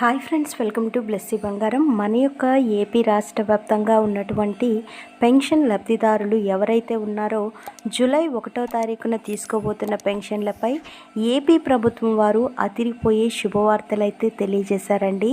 Hi friends welcome to Blessy Bangaram. మన యొక్క AP రాష్ట్ర వ్యాప్తంగా ఉన్నటువంటి పెన్షన్ లబ్ధిదారులు ఎవరైతే ఉన్నారో జూలై ఒకటో తారీఖున తీసుకోబోతున్న పెన్షన్లపై ఏపీ ప్రభుత్వం వారు అతిరిపోయే శుభవార్తలైతే తెలియజేశారండి.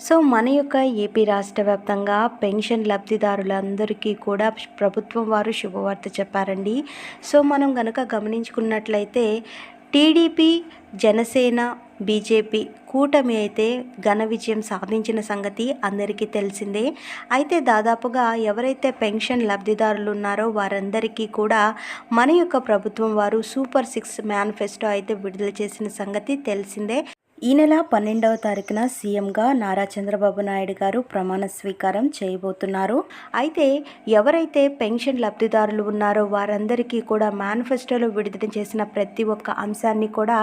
సో మన యొక్క ఏపీ రాష్ట్ర వ్యాప్తంగా పెన్షన్ లబ్ధిదారులందరికీ కూడా ప్రభుత్వం వారు శుభవార్త చెప్పారండి. సో మనం కనుక గమనించుకున్నట్లయితే టీడీపీ జనసేన బీజేపీ కూటమి అయితే ఘన విజయం సాధించిన సంగతి అందరికీ తెలిసిందే. అయితే దాదాపుగా ఎవరైతే పెన్షన్ లబ్ధిదారులు ఉన్నారో వారందరికీ కూడా మన యొక్క ప్రభుత్వం వారు సూపర్ సిక్స్ మేనిఫెస్టో అయితే విడుదల చేసిన సంగతి తెలిసిందే. ఈ నెల పన్నెండవ తారీఖున సీఎంగా నారా చంద్రబాబు నాయుడు గారు ప్రమాణ స్వీకారం చేయబోతున్నారు. అయితే ఎవరైతే పెన్షన్ లబ్ధిదారులు ఉన్నారో వారందరికీ కూడా మేనిఫెస్టోలో విడుదల చేసిన ప్రతి ఒక్క అంశాన్ని కూడా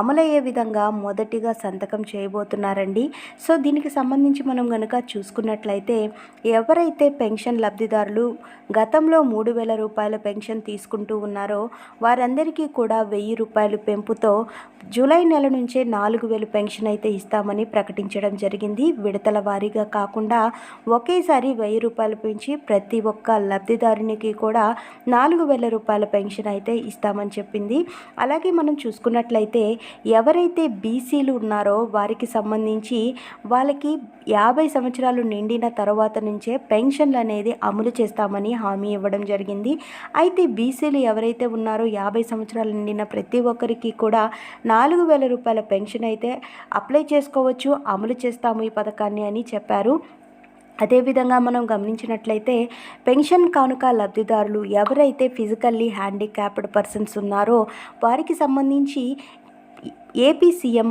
అమలయ్యే విధంగా మొదటిగా సంతకం చేయబోతున్నారండి. సో దీనికి సంబంధించి మనం కనుక చూసుకున్నట్లయితే ఎవరైతే పెన్షన్ లబ్ధిదారులు గతంలో మూడు వేల రూపాయల పెన్షన్ తీసుకుంటూ ఉన్నారో వారందరికీ కూడా వెయ్యి రూపాయలు పెంపుతో జూలై నెల నుంచే నాలుగు వేలు పెన్షన్ అయితే ఇస్తామని ప్రకటించడం జరిగింది. విడతల వారీగా కాకుండా ఒకేసారి వెయ్యి రూపాయలు పెంచి ప్రతి ఒక్క లబ్ధిదారునికి కూడా నాలుగు వేల రూపాయల పెన్షన్ అయితే ఇస్తామని చెప్పింది. అలాగే మనం చూసుకున్నట్లయితే ఎవరైతే బీసీలు ఉన్నారో వారికి సంబంధించి వాళ్ళకి యాభై సంవత్సరాలు నిండిన తర్వాత నుంచే పెన్షన్లు అనేది అమలు చేస్తామని హామీ ఇవ్వడం జరిగింది. అయితే బీసీలు ఎవరైతే ఉన్నారో యాభై సంవత్సరాలు నిండిన ప్రతి ఒక్కరికి కూడా నాలుగు వేల రూపాయల పెన్షన్ అయితే అప్లై చేసుకోవచ్చు అమలు చేస్తాము ఈ పథకాన్ని అని చెప్పారు. అదేవిధంగా మనం గమనించినట్లయితే పెన్షన్ కానుక లబ్ధిదారులు ఎవరైతే ఫిజికల్లీ హ్యాండిక్యాప్డ్ పర్సన్స్ ఉన్నారో వారికి సంబంధించి ఏపీ సీఎం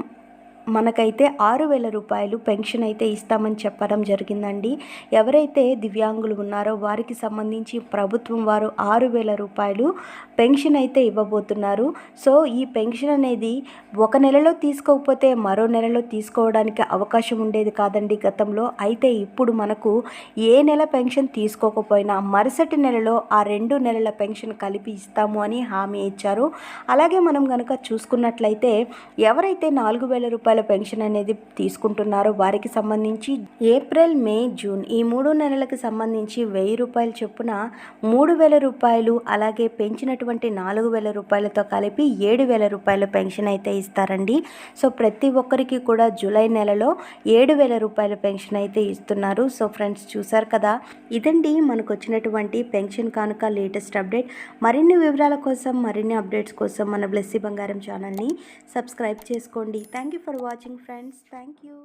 మనకైతే ఆరు వేల రూపాయలు పెన్షన్ అయితే ఇస్తామని చెప్పడం జరిగిందండి. ఎవరైతే దివ్యాంగులు ఉన్నారో వారికి సంబంధించి ప్రభుత్వం వారు ఆరు వేల రూపాయలు పెన్షన్ అయితే ఇవ్వబోతున్నారు. సో ఈ పెన్షన్ అనేది ఒక నెలలో తీసుకోకపోతే మరో నెలలో తీసుకోవడానికి అవకాశం ఉండేది కాదండి గతంలో. అయితే ఇప్పుడు మనకు ఏ నెల పెన్షన్ తీసుకోకపోయినా మరుసటి నెలలో ఆ రెండు నెలల పెన్షన్ కలిపి ఇస్తాము అని హామీ ఇచ్చారు. అలాగే మనం కనుక చూసుకున్నట్లయితే ఎవరైతే నాలుగు వేల రూపాయల రూపాయల పెన్షన్ అనేది తీసుకుంటున్నారో. వారికి సంబంధించి ఏప్రిల్ మే జూన్ ఈ మూడు నెలలకు సంబంధించి వెయ్యి రూపాయల చొప్పున మూడు వేల రూపాయలు అలాగే పెంచినటువంటి నాలుగు వేల రూపాయలతో కలిపి ఏడు వేల రూపాయల పెన్షన్ అయితే ఇస్తారండి. సో ప్రతి ఒక్కరికి కూడా జూలై నెలలో ఏడు వేల రూపాయల పెన్షన్ అయితే ఇస్తున్నారు. సో ఫ్రెండ్స్ చూసారు కదా? ఇదండి మనకు వచ్చినటువంటి పెన్షన్ కానుక లేటెస్ట్ అప్డేట్. మరిన్ని వివరాల కోసం మరిన్ని అప్డేట్స్ కోసం మన బ్లెస్సీ బంగారం ఛానల్ని సబ్స్క్రైబ్ చేసుకోండి. Thank you for watching friends thank you